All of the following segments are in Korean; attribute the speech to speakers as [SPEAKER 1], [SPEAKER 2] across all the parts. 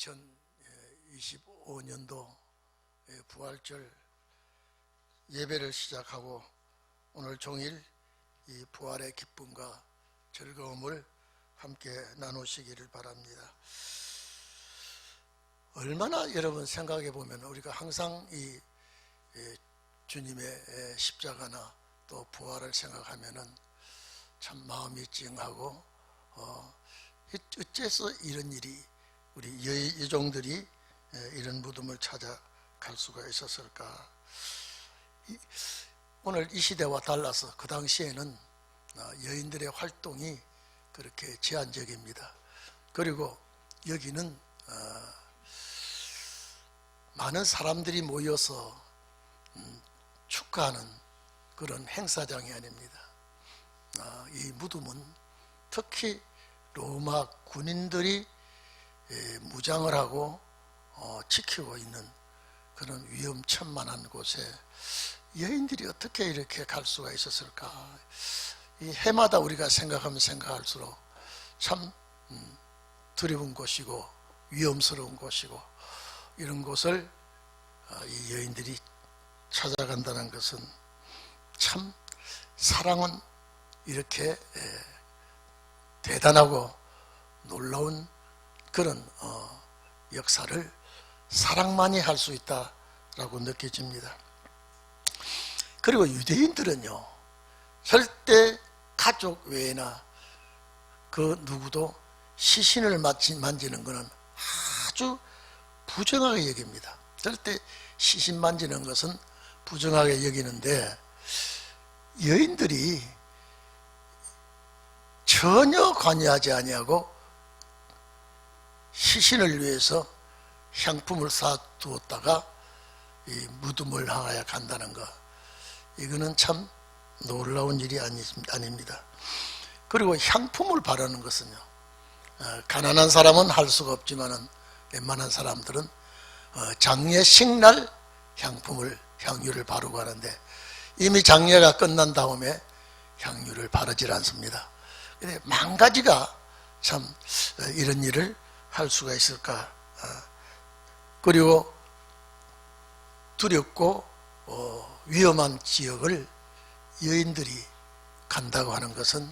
[SPEAKER 1] 2025년도 부활절 예배를 시작하고 오늘 종일 이 부활의 기쁨과 즐거움을 함께 나누시기를 바랍니다. 얼마나 여러분 생각해 보면 우리가 항상 이 예, 주님의 예, 십자가나 또 부활을 생각하면은 참 마음이 찡하고 어, 어째서 이런 일이 우리 여- 여종들이 예, 이런 무덤을 찾아갈 수가 있었을까? 이- 오늘 이 시대와 달라서 그 당시에는 어, 여인들의 활동이 그렇게 제한적입니다. 그리고 여기는 어, 많은 사람들이 모여서 음, 축하하는 그런 행사장이 아닙니다. 아, 이 무덤은 특히 로마 군인들이 예, 무장을 하고 어, 지키고 있는 그런 위험천만한 곳에 여인들이 어떻게 이렇게 갈 수가 있었을까? 이 해마다 우리가 생각하면 생각할수록 참 음, 두려운 곳이고 위험스러운 곳이고 이런 곳을 아, 이 여인들이 찾아간다는 것은 참 사랑은 이렇게 에, 대단하고 놀라운 그런 어, 역사를 사랑만이 할 수 있다라고 느껴집니다. 그리고 유대인들은요 절대 가족 외에나 그 누구도 시신을 만지- 만지는 것은 아주 부정하게 여깁니다. 절대 시신 만지는 것은 부정하게 여기는데 여인들이 전혀 관여하지 아니하고 시신을 위해서 향품을 쌓아두었다가 이 무덤을 향하여 간다는 것 이거는 참 놀라운 일이 아닙니다. 그리고 향품을 바르는 것은요 어, 가난한 사람은 할 수가 없지만은 웬만한 사람들은 어, 장례 식 날 향품을 향유를 바르고 하는데 이미 장례가 끝난 다음에 향유를 바르질 않습니다. 근데 만 가지가 참 어, 이런 일을 할 수가 있을까? 어, 그리고 두렵고 어, 위험한 지역을 여인들이 간다고 하는 것은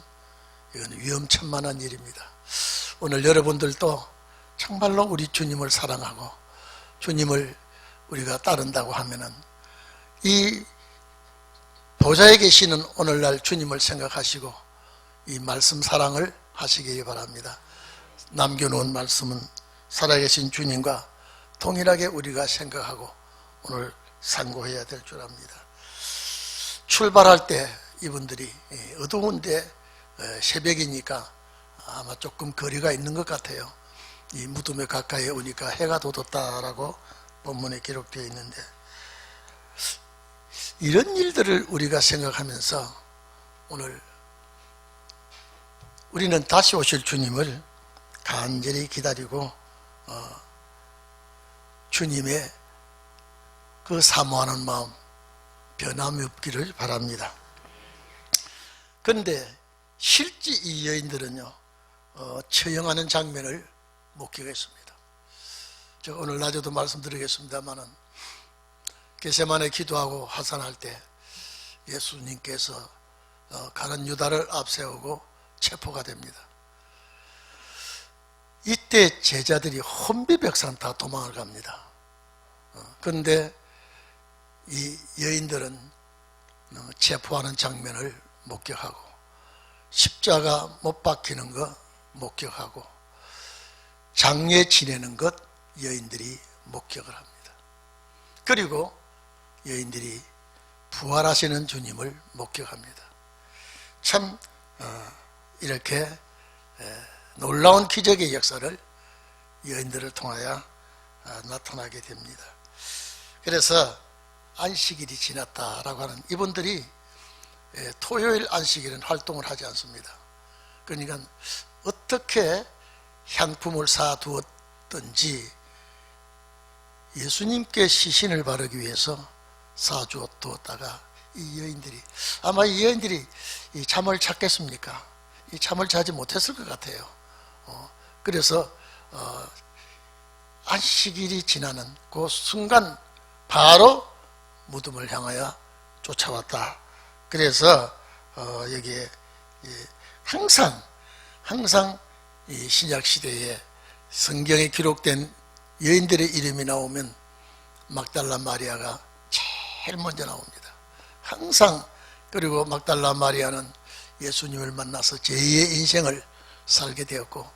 [SPEAKER 1] 이건 위험천만한 일입니다. 오늘 여러분들도 정말로 우리 주님을 사랑하고 주님을 우리가 따른다고 하면은 이 보좌에 계시는 오늘날 주님을 생각하시고 이 말씀 사랑을 하시기 바랍니다. 남겨놓은 말씀은 살아계신 주님과 동일하게 우리가 생각하고 오늘 상고해야 될 줄 압니다. 출발할 때 이분들이 어두운데 새벽이니까 아마 조금 거리가 있는 것 같아요. 이 무덤에 가까이 오니까 해가 돋았다라고 본문에 기록되어 있는데 이런 일들을 우리가 생각하면서 오늘 우리는 다시 오실 주님을 간절히 기다리고 어, 주님의 그 사모하는 마음 변함이 없기를 바랍니다. 그런데 실제 이 여인들은요 어, 처형하는 장면을 목격했습니다. 제가 오늘 낮에도 말씀드리겠습니다만은 게세만에 기도하고 하산할 때 예수님께서 어, 가는 유다를 앞세우고 체포가 됩니다. 이때 제자들이 혼비백산 다 도망을 갑니다. 어, 그런데 이 여인들은 어, 체포하는 장면을 목격하고 십자가 못 박히는 거 목격하고 장례 지내는 것 여인들이 목격을 합니다. 그리고 여인들이 부활하시는 주님을 목격합니다. 참 어, 이렇게 에, 놀라운 기적의 역사를 여인들을 통하여 아, 나타나게 됩니다. 그래서 안식일이 지났다라고 하는 이분들이 에, 토요일 안식일은 활동을 하지 않습니다. 그러니까 어떻게 향품을 사두었든지 예수님께 시신을 바르기 위해서 사주었다가 이 여인들이 아마 이 여인들이 이 잠을 찾겠습니까? 이 잠을 자지 못했을 것 같아요. 어, 그래서 어, 안식일이 지나는 그 순간 바로 무덤을 향하여 쫓아왔다. 그래서 어, 여기에 이 항상 항상 이 신약 시대에 성경에 기록된 여인들의 이름이 나오면 막달라 마리아가 제일 먼저 나옵니다. 항상 그리고 막달라 마리아는 예수님을 만나서 제2의 인생을 살게 되었고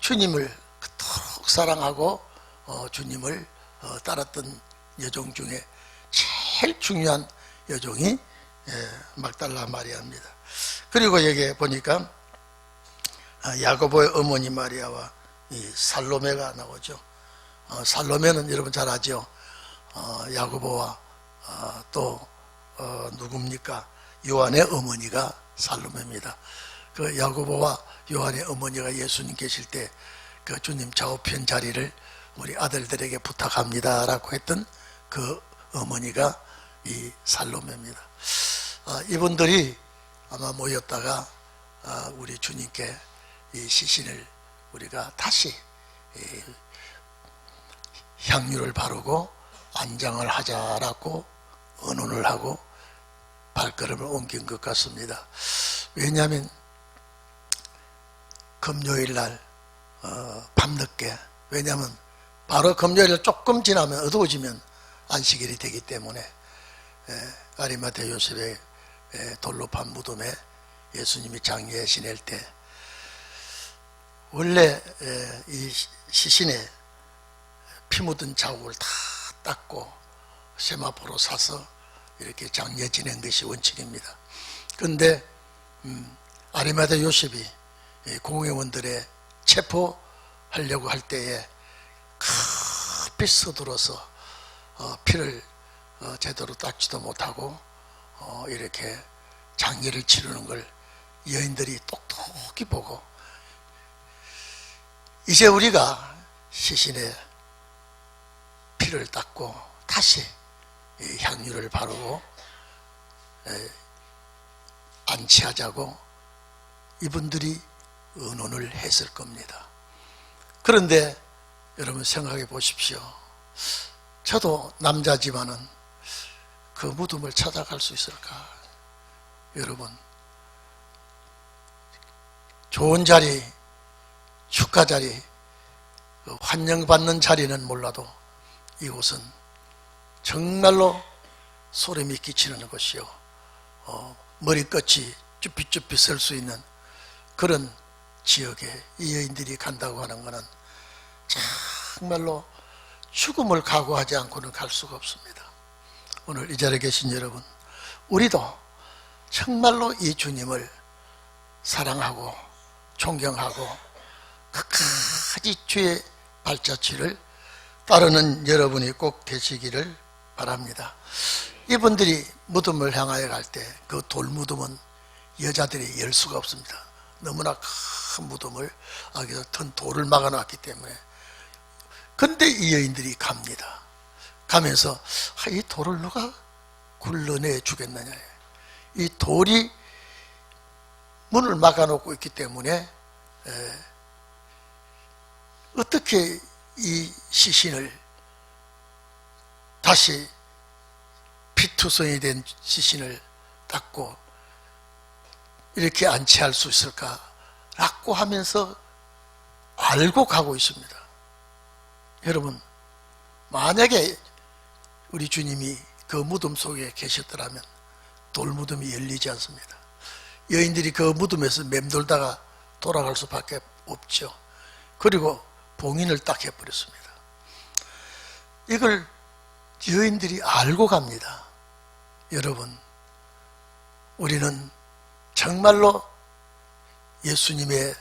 [SPEAKER 1] 주님을 그토록 사랑하고 어, 주님을 어, 따랐던 여종 중에 제일 중요한 여종이 예, 막달라 마리아입니다. 그리고 여기 보니까 아, 야고보의 어머니 마리아와 이 살로메가 나오죠. 어, 살로메는 여러분 잘 아죠. 어, 야고보와 어, 또 어, 누굽니까? 요한의 어머니가 살로메입니다. 그 야고보와 요한의 어머니가 예수님 계실 때 그 주님 좌우편 자리를 우리 아들들에게 부탁합니다라고 했던 그 어머니가 이 살로메입니다. 아, 이분들이 아마 모였다가 아, 우리 주님께 이 시신을 우리가 다시 이 향유를 바르고 안장을 하자라고 언언을 하고 발걸음을 옮긴 것 같습니다. 왜냐하면 금요일 날 어, 밤늦게 왜냐하면 바로 금요일 조금 지나면 어두워지면 안식일이 되기 때문에 에, 아리마대 요셉의 에, 돌로 판 무덤에 예수님이 장례에 지낼 때 원래 에, 이 시- 시신에 피 묻은 자국을 다 닦고 세마포로 사서 이렇게 장례 지낸 것이 원칙입니다. 그런데 음, 아리마대 요셉이 이 공회원들의 체포하려고 할 때에 급히 서둘러서 어, 피를 어, 제대로 닦지도 못하고 어, 이렇게 장례를 치르는 걸 여인들이 똑똑히 보고 이제 우리가 시신에 피를 닦고 다시 이 향유를 바르고 에, 안치하자고 이분들이 의논을 했을 겁니다. 그런데 여러분 생각해 보십시오. 저도 남자지만은 그 무덤을 찾아갈 수 있을까? 여러분, 좋은 자리, 축가 자리, 그 환영받는 자리는 몰라도 이곳은 정말로 소름이 끼치는 것이요. 어, 머리끝이 쭈삣쭈삣 설수 있는 그런 지역에 이 여인들이 간다고 하는 것은 정말로 죽음을 각오하지 않고는 갈 수가 없습니다. 오늘 이 자리에 계신 여러분, 우리도 정말로 이 주님을 사랑하고 존경하고 끝까지 주의 발자취를 따르는 여러분이 꼭 되시기를 바랍니다. 이분들이 무덤을 향하여 갈 때 그 돌무덤은 여자들이 열 수가 없습니다. 너무나 큰 무덤을 여기서 튼 돌을 막아놨기 때문에 근데 이 여인들이 갑니다. 가면서 아, 이 돌을 누가 굴러내 주겠느냐. 이 돌이 문을 막아놓고 있기 때문에 에, 어떻게 이 시신을 다시 피투성이 된 시신을 닦고 이렇게 안치할 수 있을까라고 하면서 알고 가고 있습니다. 여러분, 만약에 우리 주님이 그 무덤 속에 계셨더라면 돌무덤이 열리지 않습니다. 여인들이 그 무덤에서 맴돌다가 돌아갈 수밖에 없죠. 그리고 봉인을 딱 해버렸습니다. 이걸 여인들이 알고 갑니다. 여러분, 우리는 정말로 예수님의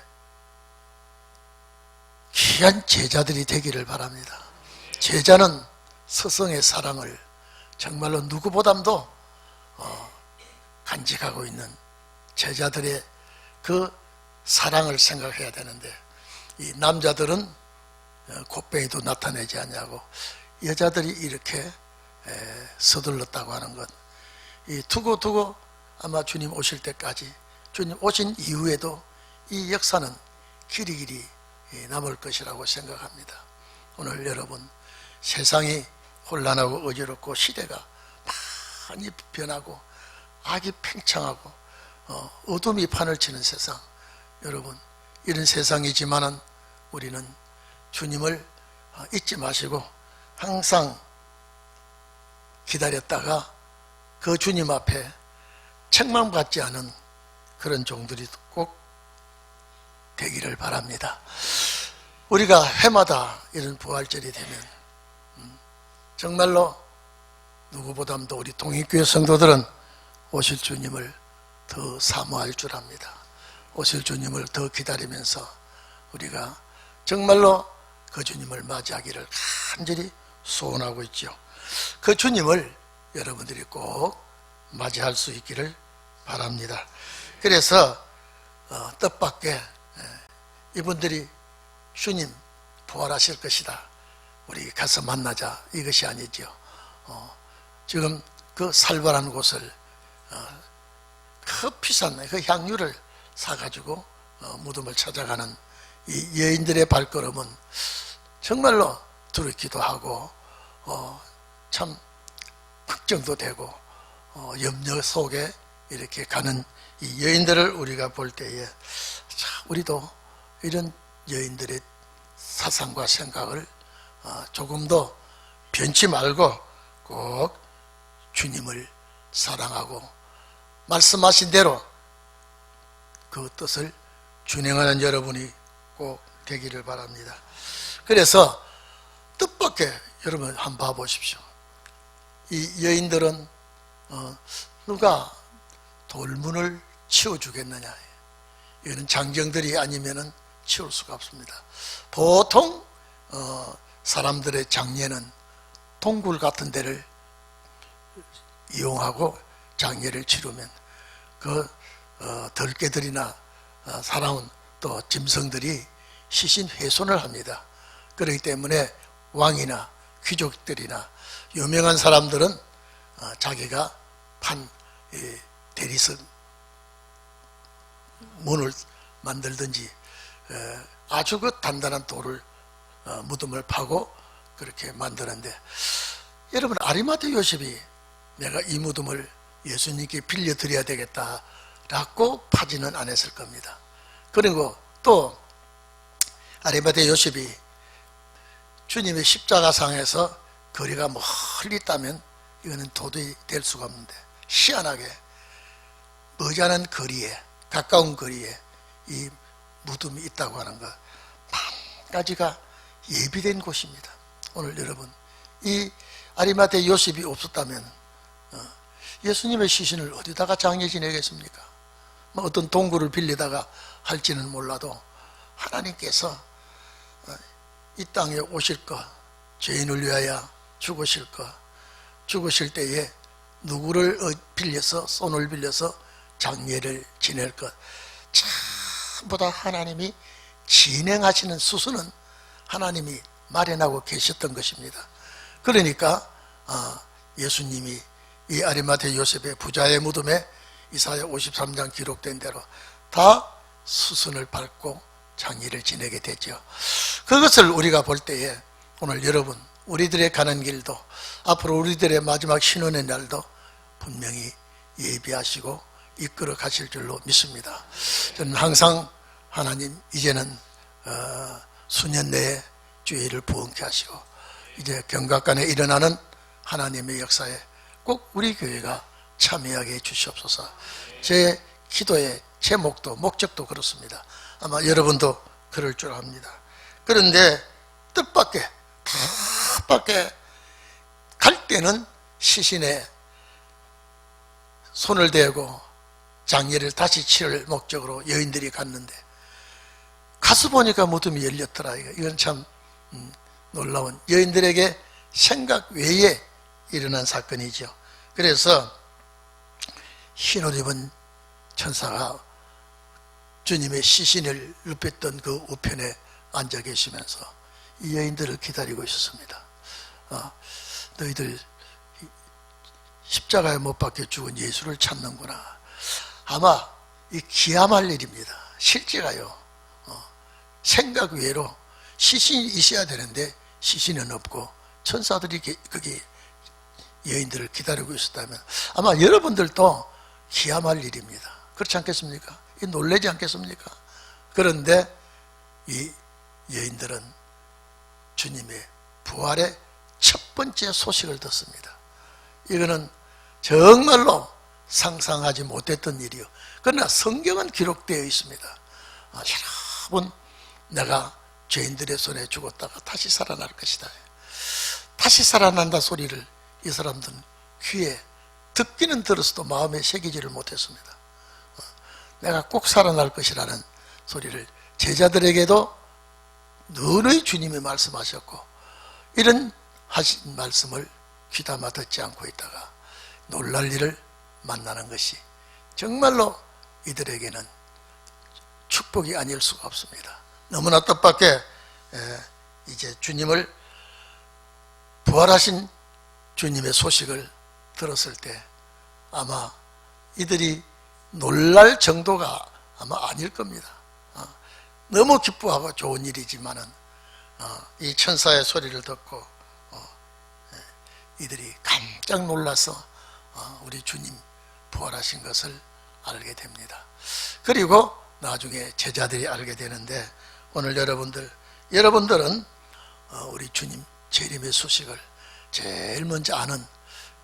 [SPEAKER 1] 귀한 제자들이 되기를 바랍니다. 제자는 스승의 사랑을 정말로 누구보담도 어, 간직하고 있는 제자들의 그 사랑을 생각해야 되는데 이 남자들은 어, 곱뱅이도 나타내지 않냐고 여자들이 이렇게 에, 서둘렀다고 하는 것. 이 두고 두고 아마 주님 오실 때까지 주님 오신 이후에도 이 역사는 길이 길이 이 남을 것이라고 생각합니다. 오늘 여러분 세상이 혼란하고 어지럽고 시대가 많이 변하고 악이 팽창하고 어, 어둠이 판을 치는 세상 여러분 이런 세상이지만은 우리는 주님을 어, 잊지 마시고 항상 기다렸다가 그 주님 앞에 책망받지 않은 그런 종들이 꼭 되기를 바랍니다. 우리가 해마다 이런 부활절이 되면 음, 정말로 누구보다도 우리 동익교회 성도들은 오실 주님을 더 사모할 줄 압니다. 오실 주님을 더 기다리면서 우리가 정말로 그 주님을 맞이하기를 간절히 소원하고 있죠. 그 주님을 여러분들이 꼭 맞이할 수 있기를 바랍니다. 그래서 어, 뜻밖의 에, 이분들이 주님 부활하실 것이다. 우리 가서 만나자 이것이 아니죠. 어, 지금 그 살벌한 곳을 어, 그 비싼 그 향유를 사가지고 어, 무덤을 찾아가는 이 여인들의 발걸음은 정말로 두렵기도 하고 어, 참 걱정도 되고 어, 염려 속에 이렇게 가는 이 여인들을 우리가 볼 때에 참 우리도 이런 여인들의 사상과 생각을 어, 조금 더 변치 말고 꼭 주님을 사랑하고 말씀하신 대로 그 뜻을 준행하는 여러분이 꼭 되기를 바랍니다. 그래서 뜻밖의 여러분 한번 봐보십시오. 이 여인들은 어, 누가 돌문을 치워주겠느냐. 이거는 장정들이 아니면은 치울 수가 없습니다. 보통 어, 사람들의 장례는 동굴 같은 데를 이용하고 장례를 치르면 그 어, 덜개들이나 어, 살아온 또 짐승들이 시신 훼손을 합니다. 그렇기 때문에 왕이나 귀족들이나 유명한 사람들은 어, 자기가 판 이, 대리석 문을 만들든지 에, 아주 그 단단한 돌을 어, 무덤을 파고 그렇게 만드는데 여러분 아리마테 요셉이 내가 이 무덤을 예수님께 빌려 드려야 되겠다라고 파지는 안 했을 겁니다. 그리고 또 아리마테 요셉이 주님의 십자가상에서 거리가 멀리 있다면 이거는 도저히 될 수가 없는데 희한하게 머지않은 거리에 가까운 거리에 이 무덤이 있다고 하는 것 가지가 예비된 곳입니다. 오늘 여러분 이 아리마테 요셉이 없었다면 어, 예수님의 시신을 어디다가 장례 지내겠습니까? 뭐 어떤 동굴을 빌리다가 할지는 몰라도 하나님께서 어, 이 땅에 오실 것, 죄인을 위하여 죽으실 것, 죽으실 때에 누구를 어, 빌려서 손을 빌려서 장례를 지낼 것, 전부 다 하나님이 진행하시는 수순은 하나님이 마련하고 계셨던 것입니다. 그러니까 아, 예수님이 이 아리마테 요셉의 부자의 무덤에 이사야 53장 기록된 대로 다 수순을 밟고 장례를 지내게 되죠. 그것을 우리가 볼 때에 오늘 여러분 우리들의 가는 길도 앞으로 우리들의 마지막 신혼의 날도 분명히 예비하시고 이끌어 가실 줄로 믿습니다. 저는 항상 하나님 이제는 어, 수년 내에 주의를 부흥케 하시고 이제 경각간에 일어나는 하나님의 역사에 꼭 우리 교회가 참여하게 해주시옵소서. 제 기도의 제목도 목적도 그렇습니다. 아마 여러분도 그럴 줄 압니다. 그런데 뜻밖의 뜻 밖의 갈 때는 시신에 손을 대고 장례를 다시 치를 목적으로 여인들이 갔는데 가서 보니까 무덤이 열렸더라. 이건 참 음, 놀라운 여인들에게 생각 외에 일어난 사건이죠. 그래서 흰옷 입은 천사가 주님의 시신을 눕혔던 그 우편에 앉아 계시면서 이 여인들을 기다리고 있었습니다. 어, 너희들 십자가에 못 박혀 죽은 예수를 찾는구나. 아마 이 기함할 일입니다. 실제가요. 어, 생각 외로 시신이 있어야 되는데 시신은 없고 천사들이 게- 거기 여인들을 기다리고 있었다면 아마 여러분들도 기함할 일입니다. 그렇지 않겠습니까? 이 놀라지 않겠습니까? 그런데 이 여인들은 주님의 부활의 첫 번째 소식을 듣습니다. 이거는 정말로 상상하지 못했던 일이요. 그러나 성경은 기록되어 있습니다. 아, 여러분, 내가 죄인들의 손에 죽었다가 다시 살아날 것이다. 다시 살아난다 소리를 이 사람들은 귀에 듣기는 들었어도 마음에 새기지를 못했습니다. 어, 내가 꼭 살아날 것이라는 소리를 제자들에게도 늘의 주님이 말씀하셨고 이런 하신 말씀을 귀담아 듣지 않고 있다가 놀랄 일을 만나는 것이 정말로 이들에게는 축복이 아닐 수가 없습니다. 너무나 뜻밖에 에, 이제 주님을 부활하신 주님의 소식을 들었을 때 아마 이들이 놀랄 정도가 아마 아닐 겁니다. 어, 너무 기뻐하고 좋은 일이지만은 어, 이 천사의 소리를 듣고 어, 예, 이들이 깜짝 놀라서 어, 우리 주님 부활하신 것을 알게 됩니다. 그리고 나중에 제자들이 알게 되는데 오늘 여러분들 여러분들은 어, 우리 주님 재림의 소식을 제일 먼저 아는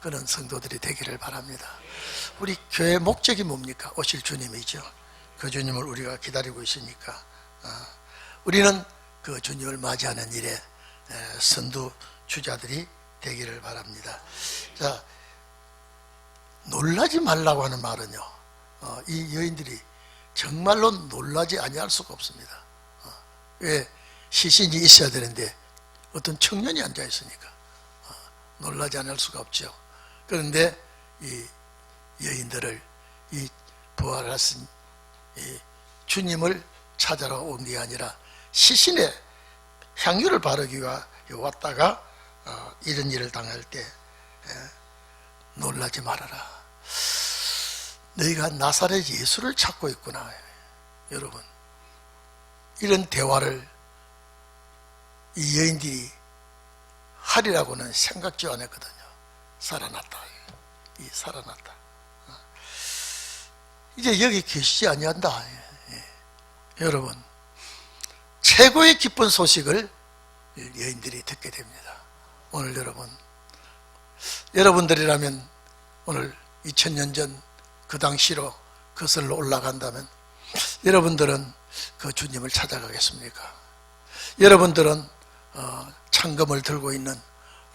[SPEAKER 1] 그런 성도들이 되기를 바랍니다. 우리 교회 목적이 뭡니까? 오실 주님이죠. 그 주님을 우리가 기다리고 있으니까 어, 우리는 그 주님을 맞이하는 일에 에, 선두 주자들이 되기를 바랍니다. 자, 놀라지 말라고 하는 말은요. 어, 이 여인들이 정말로 놀라지 아니할 수가 없습니다. 어, 왜 시신이 있어야 되는데 어떤 청년이 앉아 있으니까 어, 놀라지 않을 수가 없죠. 그런데 이 여인들을 이 부활하신 이 주님을 찾아러 온게 아니라 시신에 향유를 바르기 위해 왔다가 어, 이런 일을 당할 때 에, 놀라지 말아라. 너희가 나사렛 예수를 찾고 있구나. 여러분. 이런 대화를 이 여인들이 하리라고는 생각지 않았거든요. 살아났다. 이 살아났다. 어. 이제 여기 계시지 아니한다. 예. 여러분, 최고의 기쁜 소식을 여인들이 듣게 됩니다. 오늘 여러분, 여러분들이라면 오늘 2000년 전 그 당시로 거슬러 올라간다면 여러분들은 그 주님을 찾아가겠습니까? 여러분들은 어, 창검을 들고 있는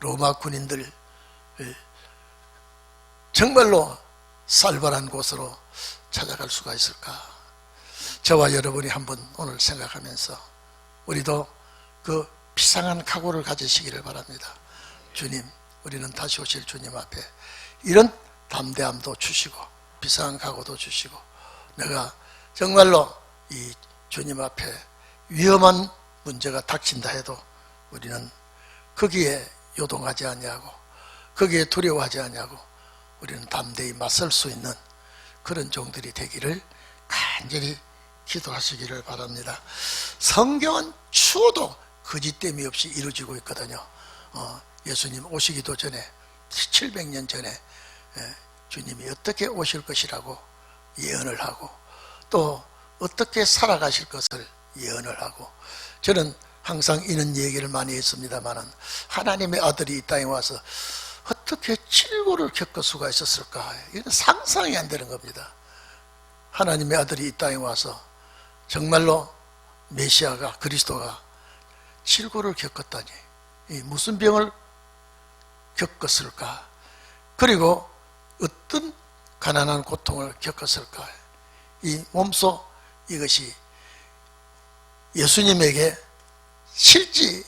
[SPEAKER 1] 로마 군인들 예, 정말로 살벌한 곳으로 찾아갈 수가 있을까? 저와 여러분이 한번 오늘 생각하면서 우리도 그 비상한 각오를 가지시기를 바랍니다. 주님, 우리는 다시 오실 주님 앞에 이런 담대함도 주시고 비상한 각오도 주시고 내가 정말로 이 주님 앞에 위험한 문제가 닥친다 해도 우리는 거기에 요동하지 아니하고 거기에 두려워하지 아니하고 우리는 담대히 맞설 수 있는 그런 종들이 되기를 간절히 기도하시기를 바랍니다. 성경은 추워도 거짓됨이 없이 이루어지고 있거든요. 어, 예수님 오시기도 전에 700년 전에 예, 주님이 어떻게 오실 것이라고 예언을 하고 또 어떻게 살아가실 것을 예언을 하고 저는 항상 이런 얘기를 많이 했습니다만은 하나님의 아들이 이 땅에 와서 어떻게 칠고를 겪을 수가 있었을까? 이건 상상이 안 되는 겁니다. 하나님의 아들이 이 땅에 와서 정말로 메시아가 그리스도가 칠고를 겪었다니 이 무슨 병을 겪었을까? 그리고 어떤 가난한 고통을 겪었을까? 이 몸소 이것이 예수님에게 실지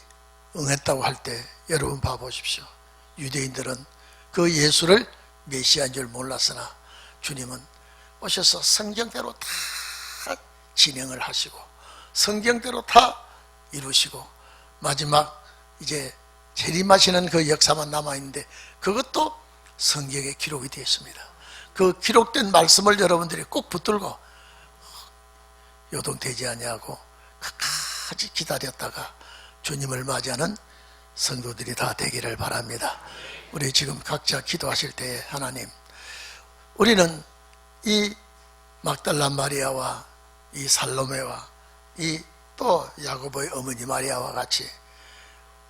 [SPEAKER 1] 응했다고 할 때 여러분 봐보십시오. 유대인들은 그 예수를 메시아인 줄 몰랐으나 주님은 오셔서 성경대로 다 진행을 하시고 성경대로 다 이루시고 마지막 이제 재림하시는 그 역사만 남아있는데 그것도 성경에 기록이 되어 있습니다. 그 기록된 말씀을 여러분들이 꼭 붙들고 요동되지 아니하고 끝까지 기다렸다가 주님을 맞이하는 성도들이 다 되기를 바랍니다. 우리 지금 각자 기도하실 때 하나님, 우리는 이 막달라 마리아와 이 살로메와 이 또 야고보의 어머니 마리아와 같이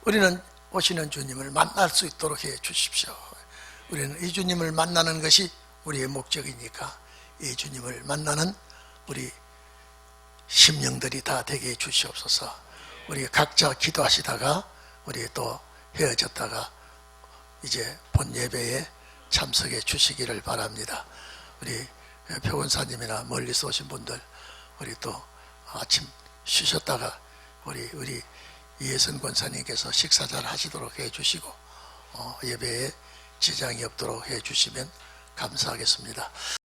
[SPEAKER 1] 우리는 오시는 주님을 만날 수 있도록 해 주십시오. 우리는 이 주님을 만나는 것이 우리의 목적이니까 이 주님을 만나는 우리 심령들이 다 되게 해 주시옵소서. 우리 각자 기도하시다가 우리 또 헤어졌다가 이제 본 예배에 참석해 주시기를 바랍니다. 우리 표건사님이나 멀리서 오신 분들 우리 또 아침 쉬셨다가 우리 우리 이혜선 권사님께서 식사 잘 하시도록 해 주시고 어, 예배에 지장이 없도록 해 주시면 감사하겠습니다.